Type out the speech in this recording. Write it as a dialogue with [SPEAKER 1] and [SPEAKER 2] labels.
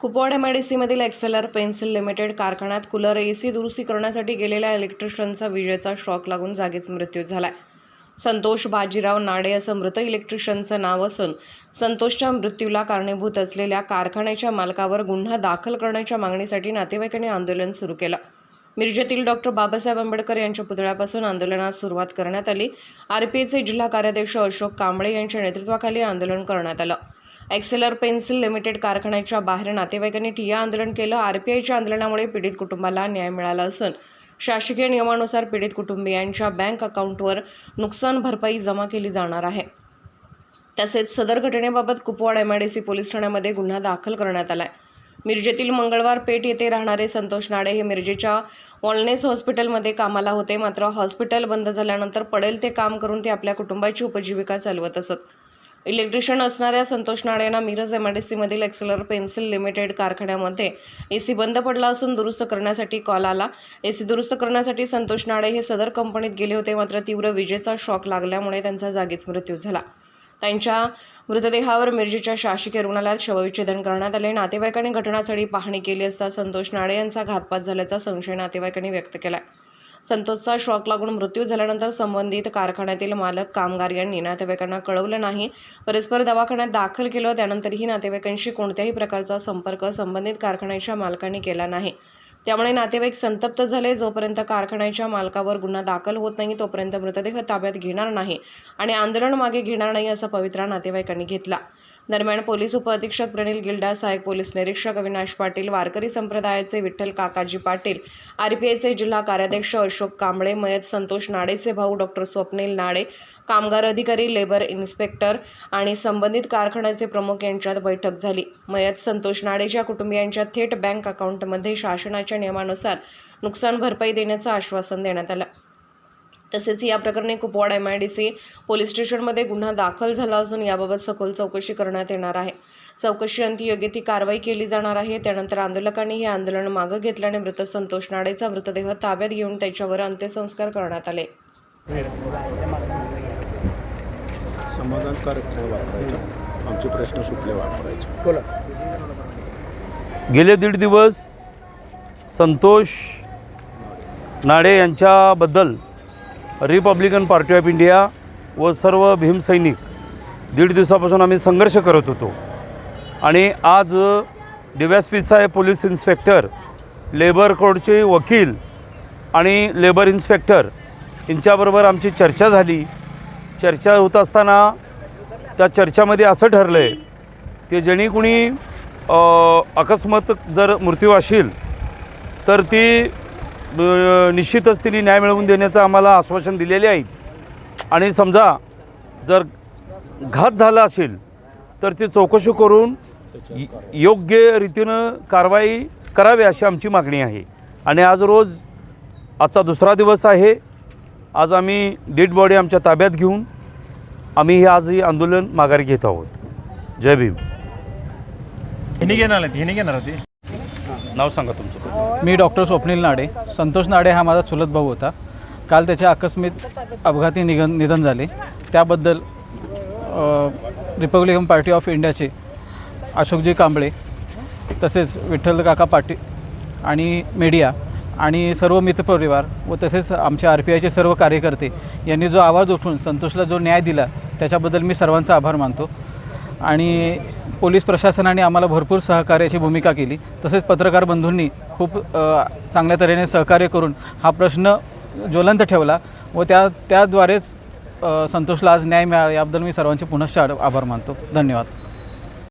[SPEAKER 1] Kupwad M I D सीमधील Exceller pencil limited कारखान्यात cooler A C दुरुस्ती करण्यासाठी गेलेल्या इलेक्ट्रिशियनचा विजेचा शॉक लागून जागीच मृत्यू झाला संतोष बाजीराव नाडे असं मृत इलेक्ट्रिशियनचं नाव असून संतोषच्या मृत्यूला कारणीभूत असलेल्या कारखान्याच्या मालकावर गुन्हा दाखल करण्याच्या मागणीसाठी नातेवाईकांनी आंदोलन सुरू केलं. मिरजेतील डॉक्टर बाबासाहेब आंबेडकर यांच्या पुतळ्यापासून आंदोलनास सुरुवात करण्यात आली. आरपीआयचे जिल्हा कार्याध्यक्ष अशोक कांबळे यांच्या नेतृत्वाखाली आंदोलन करण्यात आलं. एक्सेलर पेन्सिल लिमिटेड कारखान्याच्या बाहेर नातेवाईकांनी ठिय्या आंदोलन केलं. आरपीआयच्या आंदोलनामुळे पीडित कुटुंबाला न्याय मिळाला असून शासकीय नियमानुसार पीडित कुटुंबियांच्या बँक अकाउंटवर नुकसान भरपाई जमा केली जाणार आहे. तसेच सदर घटनेबाबत कुपवाड सी पोलीस ठाण्यामध्ये गुन्हा दाखल करण्यात आला आहे मिरजेतील मंगळवार पेठ येथे राहणारे संतोष नाडे हे मिरजेच्या वॉलनेस हॉस्पिटलमध्ये कामाला होते. मात्र हॉस्पिटल बंद झाल्यानंतर पडेल ते काम करून ते आपल्या कुटुंबाची उपजीविका चालवत असत. इलेक्ट्रिशियन असणाऱ्या संतोष नाडे यांना मिरज सीमधील एक्सेलर पेन्सिल लिमिटेड कारखान्यामध्ये ए सी बंद पडला असून दुरुस्त करण्यासाठी कॉल आला. ए सी दुरुस्त करण्यासाठी संतोष नाडे हे सदर कंपनीत गेले होते. मात्र तीव्र विजेचा शॉक लागल्यामुळे त्यांचा जागीच मृत्यू झाला. त्यांच्या मृतदेहावर मिरजेच्या शासकीय रुग्णालयात शवविच्छेदन करण्यात आले. नातेवाईकांनी घटनास्थळी पाहणी केली असता संतोष नाडे यांचा घातपात झाल्याचा संशय नातेवाईकांनी व्यक्त केला संतोषचा शॉक लागून मृत्यू झाल्यानंतर संबंधित कारखान्यातील मालक कामगार यांनी नातेवाईकांना कळवलं नाही. परस्पर दवाखान्यात दाखल केलं त्यानंतरही नातेवाईकांशी कोणत्याही प्रकारचा संपर्क संबंधित कारखान्याच्या मालकांनी केला नाही. त्यामुळे नातेवाईक संतप्त झाले. जोपर्यंत कारखान्याच्या मालकावर गुन्हा दाखल होत नाही तोपर्यंत मृतदेह ताब्यात घेणार नाही आणि आंदोलन मागे घेणार नाही असा पवित्रा नातेवाईकांनी घेतला. दरम्यान पोलीस उपअधीक्षक प्रणिल गिल्डा सहाय्यक पोलीस निरीक्षक अविनाश पाटील वारकरी संप्रदायाचे विठ्ठल काकाजी पाटील आरपीआयचे जिल्हा कार्याध्यक्ष अशोक कांबळे मयत संतोष नाडेचे भाऊ डॉक्टर स्वप्नील नाडे कामगार अधिकारी लेबर इन्स्पेक्टर आणि संबंधित कारखान्याचे प्रमुख यांच्यात बैठक झाली. मयत संतोष नाडेच्या कुटुंबियांच्या थेट बँक अकाउंटमध्ये शासनाच्या नियमानुसार नुकसान भरपाई देण्याचं आश्वासन देण्यात आलं. तसेच या प्रकरणी Kupwad M I D C police स्टेशनमध्ये गुन्हा दाखल झाला असून याबाबत सखोल चौकशी करण्यात येणार आहे. चौकशी अंती योग्य ती कारवाई केली जाणार आहे. त्यानंतर आंदोलकांनी हे आंदोलन मागं घेतल्याने मृत संतोष नाडेचा मृतदेह ताब्यात घेऊन त्याच्यावर अंत्यसंस्कार करण्यात आले.
[SPEAKER 2] समाधानकारक खेळ वापरायचा. आमचे प्रश्न सुटले वापरायचे.
[SPEAKER 3] बोला.
[SPEAKER 4] गेले दीड दिवस संतोष नाडे यांच्याबद्दल रिपब्लिकन पार्टी ऑफ इंडिया व सर्व भीमसैनिक दीड दिवसापासून आम्ही संघर्ष करत होतो. आणि आज डी पी साहेब पोलीस इन्स्पेक्टर लेबर कोडचे वकील आणि लेबर इन्स्पेक्टर यांच्याबरोबर आमची चर्चा झाली. चर्चा होत असताना त्या चर्चामध्ये असं ठरलं आहे की जेणे कुणी अकस्मात जर मृत्यू असेल तर ती निश्चितच तिने न्याय मिळवून देण्याचं आम्हाला आश्वासन दिलेले आहेत आणि समजा जर घात झाला असेल तर ती चौकशी करून योग्य रीतीनं कारवाई करावी अशी आमची मागणी आहे. आणि आज रोज आजचा दुसरा दिवस आहे. आज आम्ही डेड बॉडी आमच्या ताब्यात घेऊन आम्ही हे आज हे आंदोलन माघारी घेत आहोत. जय भीम.
[SPEAKER 3] हिनी घेणार नाही हिनी घेणार होती
[SPEAKER 4] नाव सांगा तुमचं.
[SPEAKER 5] मी डॉक्टर स्वप्नील नाडे. संतोष नाडे हा माझा चुलत भाऊ होता. काल त्याचे आकस्मिक अपघाती निधन निधन झाले. त्याबद्दल अ, रिपब्लिकन पार्टी ऑफ इंडियाचे अशोकजी कांबळे तसेच विठ्ठल काका पाटील आणि मीडिया आणि सर्व मित्रपरिवार व तसेच आमचे आर पी आयचे सर्व कार्यकर्ते यांनी जो आवाज उठून संतोषला जो न्याय दिला त्याच्याबद्दल मी सर्वांचा आभार मानतो. आणि पोलीस प्रशासनाने आम्हाला भरपूर सहकार्याची भूमिका केली. तसेच पत्रकार बंधूंनी खूप चांगल्या तऱ्हेने सहकार्य करून हा प्रश्न ज्वलंत ठेवला व त्या त्याद्वारेच संतोषला आज न्याय मिळाला. याबद्दल मी सर्वांचे पुनश्च आभार मानतो. धन्यवाद.